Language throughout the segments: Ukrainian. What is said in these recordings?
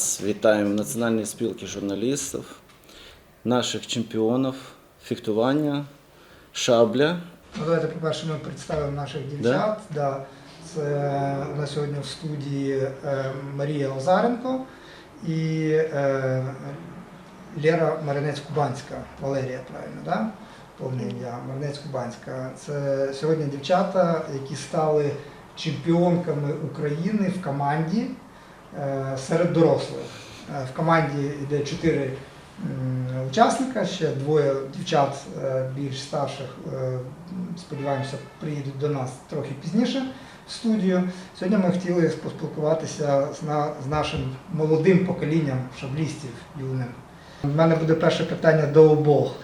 раз вітаємо Національної спілки журналістів, наших чемпіонів фехтування, шабля. Ну, давайте, по-перше, ми представимо наших дівчат. Да. Це у нас сьогодні в студії е, Марія Лазаренко і е, Лера Маринець-Кубанська, Валерія, правильно, да? повне ім'я, Маринець-Кубанська. Це сьогодні дівчата, які стали чемпіонками України в команді серед дорослих. Е, В команді йде чотири учасника, ще двоє дівчат е, більш старших, е, сподіваємося, приїдуть до нас трохи пізніше в студію. Сьогодні ми хотіли поспілкуватися з, нашим молодим поколінням шаблістів юним. У мене буде перше питання до обох.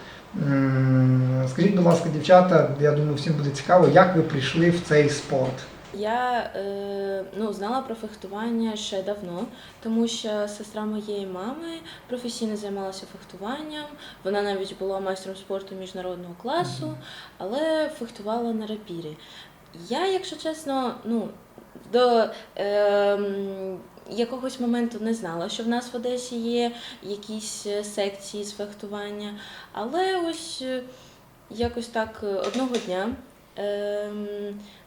Скажіть, будь ласка, дівчата, я думаю, всім буде цікаво, як ви прийшли в цей спорт? Я е, ну, знала про фехтування ще давно, тому що сестра моєї мами професійно займалася фехтуванням. Вона навіть була майстром спорту міжнародного класу, але фехтувала на рапірі. Я, якщо чесно, ну, до е, якогось моменту не знала, що в нас в Одесі є якісь е, секції з фехтування. Але ось е, якось так одного дня. ем,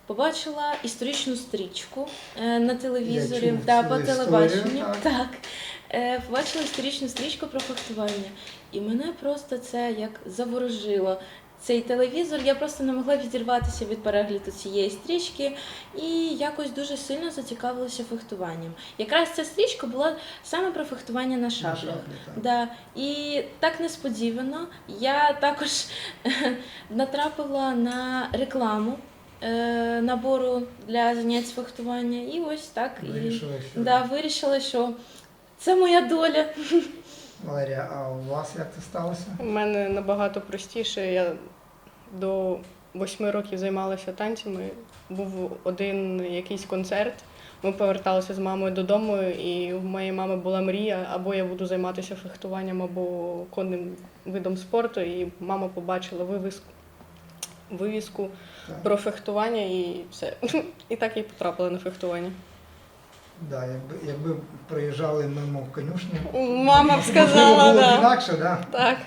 Побачила історичну стрічку е, на телевізорі, чув да, по телебаченню. так. Так. Е, Побачила історичну стрічку про фехтування. І мене просто це як заворожило. Цей телевізор, я просто не могла відірватися від перегляду цієї стрічки і якось дуже сильно зацікавилася фехтуванням. Якраз ця стрічка була саме про фехтування на шаблях. так. Да. І так несподівано я також натрапила на рекламу е, набору для занять з фехтування. І ось так і що... да, вирішила, що це моя доля. Валерія, а у вас як це сталося? У мене набагато простіше. Я до восьми років займалася танцями. Був один якийсь концерт. Ми поверталися з мамою додому, і у моєї мами була мрія, або я буду займатися фехтуванням, або конним видом спорту. І мама побачила вивіску, вивіску Так. про фехтування і все. І так і потрапила на фехтування. Да, якби, якби проїжджали мимо конюшні. Мама б можливо, сказала, було б да. інакше, да? Так.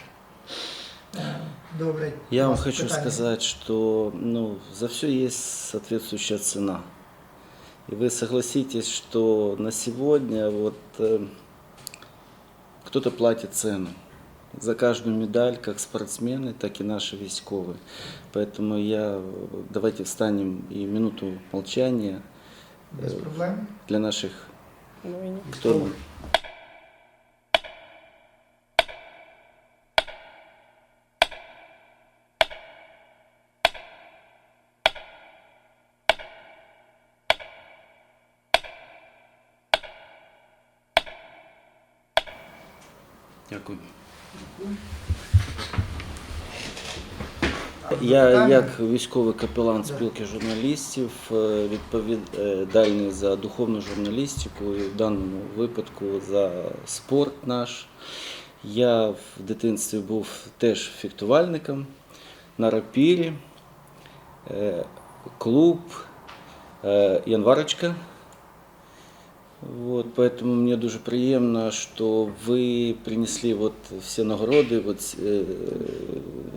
Е, Добре. Я вам хочу питання? сказать, что ну, за все есть соответствующая цена. И вы согласитесь, что на сегодня вот э, кто-то платит цену за каждую медаль, как спортсмены, так и наши військовые. Поэтому я давайте встанем и минуту молчания Без проблем. для наших Ну, і ні. кто нам Дякую. Я як військовий капелан спілки журналістів е, відповідальний за духовну журналістику і в даному випадку за спорт наш. Я в дитинстві був теж фехтувальником на рапірі, е, клуб е, Январочка. Вот, поэтому мне дуже приємно, що ви принесли вот всі нагороди вот, э,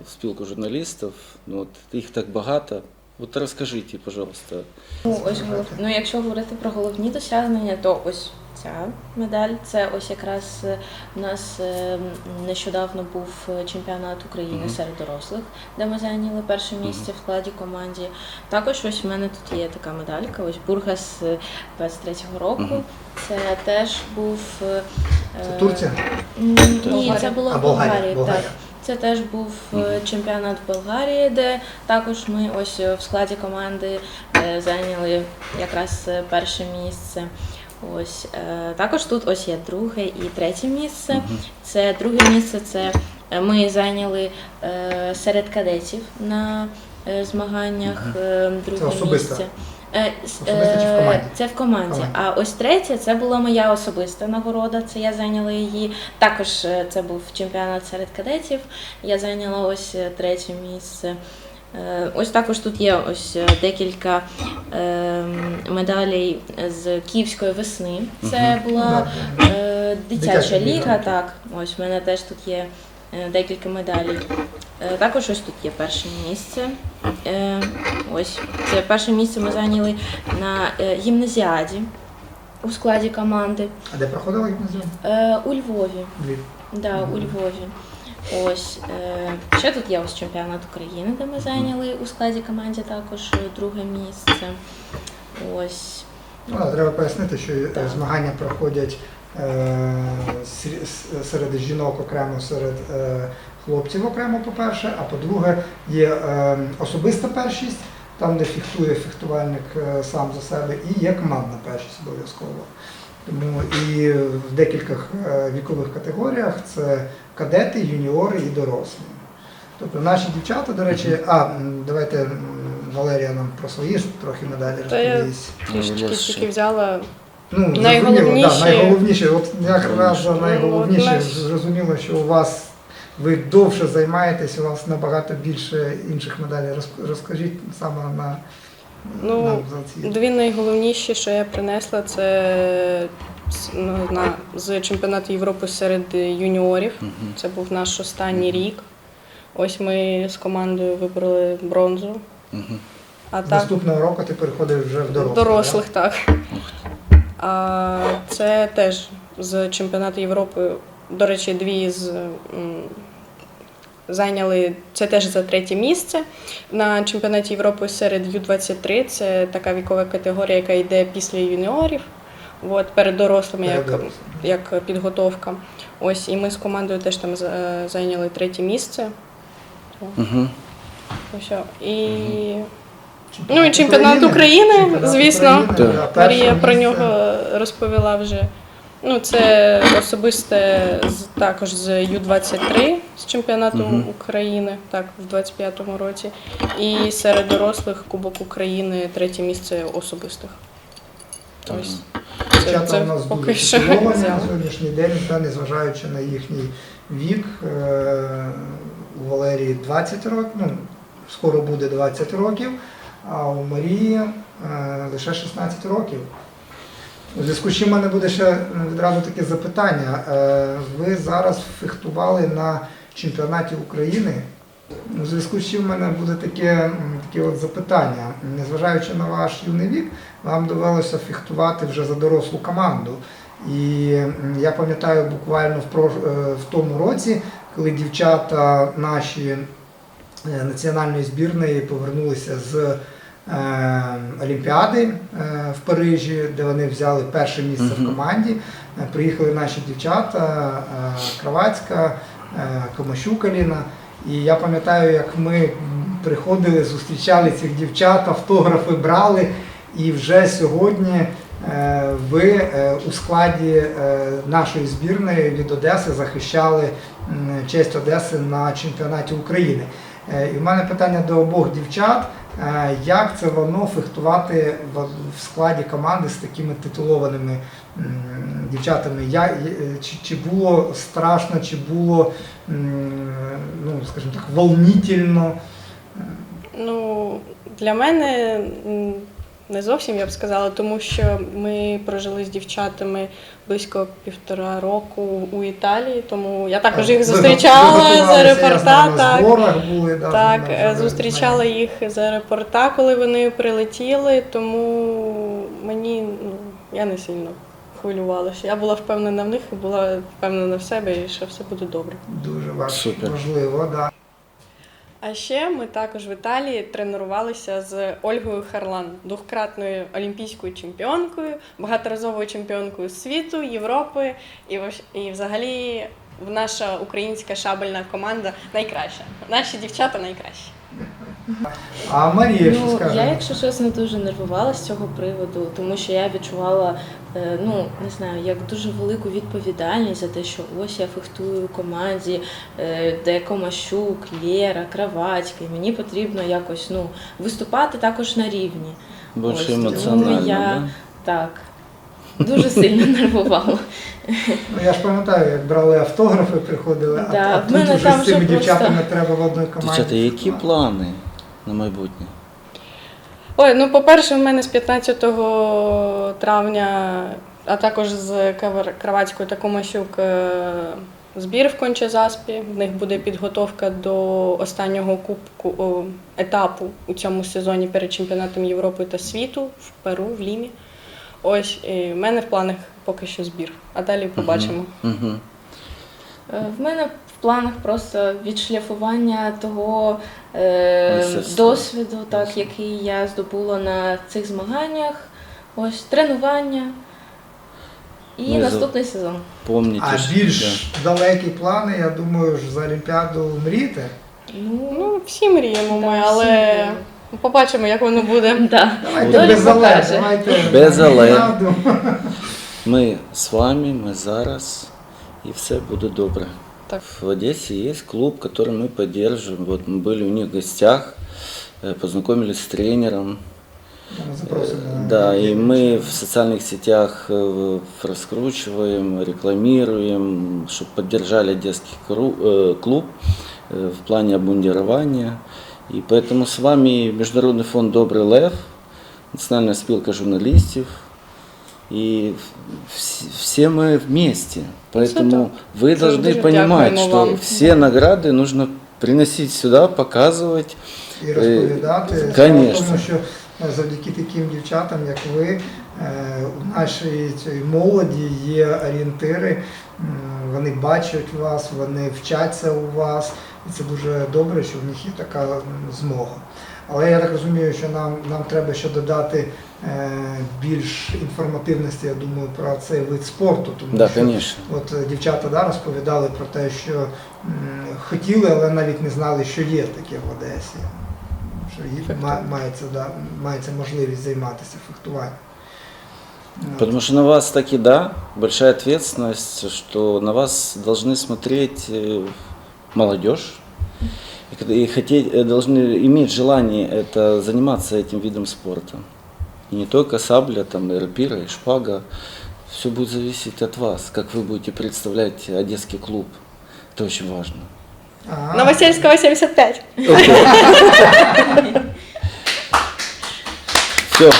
в спілку журналістів. Ну, от, їх так багато. От розкажіть, пожалуйста. Ну, ось ну, якщо говорити про головні досягнення, то ось ця медаль. Це ось якраз е, у нас е, нещодавно був е, чемпіонат України серед дорослих, де ми зайняли перше місце в складі команді. Також ось в мене тут є така медалька, ось Бургас е, 23-го року. Це теж був е, Це е, Турція? Ні, це було в Болгарія, Болгарії. Так. Це теж був е, чемпіонат Болгарії, де також ми ось е, в складі команди е, зайняли якраз е, перше місце. Ось е, також тут ось є друге і третє місце. Це друге місце. Це е, ми зайняли е, серед кадетів на е, змаганнях. е, Друге Це особисто? місце. Особисто чи в команді? Це в команді. Команді. А ось третє це була моя особиста нагорода. Це я зайняла її. Також це був чемпіонат серед кадетів. Я зайняла ось третє місце. Е, Ось також тут є ось е, декілька е, медалей з Київської весни. Це була е, Дитяча ліга. так. Ось в мене теж тут є декілька медалей. Також ось тут є перше місце. Ось це перше місце ми зайняли на гімназіаді у складі команди А де проходила гімназія? Е, у Львові. Львів. Да, у. Львові. Ось е, ще тут є ось чемпіонат України, де ми зайняли у складі команді також е, друге місце. Ось Ну, треба пояснити, що е, Так. змагання проходять серед жінок окремо, серед хлопців окремо, по-перше, а по-друге, є е, особиста першість, там, де фехтує фехтувальник е, сам за себе, і є командна першість обов'язково. Тому і в декількох е, вікових категоріях це кадети, юніори і дорослі. Тобто наші дівчата, до речі, а давайте Валерія нам про свої ж трохи медалі я- розповість. Ну, тільки взяла. Ну, Найголовніше- да, найголовніше, от якраз за Ну, найголовніше, зрозуміло, що у вас ви довше займаєтесь, у вас набагато більше інших медалей. Роз- Розкажіть саме на Ну. Дві найголовніші, що я принесла, це з- ну, на, з чемпіонату Європи серед юніорів. Це був наш останній рік. Ось ми з командою вибрали бронзу. А так Наступного року ти переходиш вже в дорослих. дорослих, так. А це теж з чемпіонату Європи. До речі, дві з м, зайняли це теж за третє місце. На чемпіонаті Європи серед Ю-23 це така вікова категорія, яка йде після юніорів. От, перед дорослими, як, як підготовка. Ось, і ми з командою теж там зайняли третє місце. Мгм. Ось, і Чемпіонат Ну і чемпіонат України, Чемпіонат звісно. України, перше Марія про нього розповіла вже. Ну, це особисте з, також з Ю-23 з чемпіонату. України, так, в 25-му році. І серед дорослих Кубок України третє місце особистих. Ось. Це, Дівчата це у нас поки дуже що титуловані на сьогоднішній день, та, незважаючи на їхній вік. Е, У Валерії 20 років, ну, скоро буде 20 років, а у Марії е, лише 16 років. У зв'язку з чим в мене буде ще е, відразу таке запитання. Е, Ви зараз фехтували на чемпіонаті України. У зв'язку з чим в мене буде таке, таке от запитання. Незважаючи на ваш юний вік, вам довелося фехтувати вже за дорослу команду. І я пам'ятаю буквально е, в тому році, коли дівчата наші національної збірної повернулися з Олімпіади е, в Парижі, де вони взяли перше місце в команді. Е, Приїхали наші дівчата, е, Кравацька, е, Комащук Аліна. І я пам'ятаю, як ми приходили, зустрічали цих дівчат, автографи брали. І вже сьогодні е, ви е, у складі е, нашої збірної від Одеси захищали честь Одеси на чемпіонаті України. Е, І в мене питання до обох дівчат. Е, Як це воно фехтувати в складі команди з такими титулованими дівчатами? Я, е, чи, чи було страшно, чи було, ну, скажімо так, волнительно? Ну, для мене не зовсім я б сказала, тому що ми прожили з дівчатами близько півтора року у Італії, тому я також їх зустрічала за репорта. Так, були, да, так е, зустрічала їх за репорта, коли вони прилетіли, тому мені ну, я не сильно хвилювалася. Я була впевнена в них і була впевнена в себе, і що все буде добре. Дуже важ- Супер. важливо, да. А ще ми також в Італії тренувалися з Ольгою Харлан, двократною олімпійською чемпіонкою, багаторазовою чемпіонкою світу, Європи і, і взагалі наша українська шабельна команда найкраща. Наші дівчата найкращі. А Марія, що Ну, скаже? я, якщо чесно, дуже нервувала з цього приводу, тому що я відчувала, ну не знаю, як дуже велику відповідальність за те, що ось я фехтую у команді, е, де Комащук, Лєра, Кравацька, і мені потрібно якось ну виступати також на рівні. Більше Ось, тому емоціонально, я- да? Так. Дуже сильно нервувала. Ну, я ж пам'ятаю, як брали автографи, приходили, а, Да, а в тут вже з цими вже просто- дівчатами треба в одній команді. Дівчата, які плани на майбутнє? Ой, ну по-перше, в мене з 15 травня а також з Кравацькою та Комасюк е, збір в Кончезаспі. В них буде підготовка до останнього кубку о, етапу у цьому сезоні перед чемпіонатом Європи та світу в Перу, в Лімі. Ось і в мене в планах поки що збір. А далі побачимо. Мгм. Е, В мене в планах просто відшліфування того е, досвіду, так, який я здобула на цих змаганнях. Ось тренування і Ну, за- наступний сезон. Помните, А что- більш далекі плани, я думаю, ж за Олімпіаду мрієте. Ну, Ну, всі мріємо ми, всі але побачимо, як воно буде. да. Давайте без але, давайте Без на але. Олімпіаду. Мы с вами, мы зараз, и все будет добре. Так. В Одессе есть клуб, который мы поддерживаем. Вот мы были у них в гостях, э, познакомились с тренером. Ми запросимо. Да, и мы в социальных сетях э, раскручиваем, рекламируем, чтобы поддержали детский э, клуб в плане обмундирования. И поэтому с вами Международный фонд «Добрый Лев», Национальная спилка журналистов, и вс- все мы вместе. Поэтому вы Это должны дуже понимать, дякуємо что вам. все награды нужно приносить сюда, показывать. і розповідати. Е, Справа в конечно. Тому що е, завдяки таким дівчатам, як ви, е, у нашій цій молоді є орієнтири, м, вони бачать вас, вони вчаться у вас, і це дуже добре, що в них є така м, змога. Але я так розумію, що нам, нам треба ще додати е, більш інформативності, я думаю, про цей вид спорту. Тому Да, що конечно. От дівчата да, розповідали про те, що м, хотіли, але навіть не знали, що є таке в Одесі. Що є- ма- мається, да, мається можливість займатися фехтуванням. Потому что на вас таки да, большая ответственность, что на вас должны смотреть э, молодежь. И хотеть, э, должны иметь желание это, заниматься этим видом спорта. И не только сабля, там, и рапира, и шпага. Все будет зависеть от вас, как вы будете представлять Одесский клуб. Это очень важно. Ага. Новосельського 75. Все,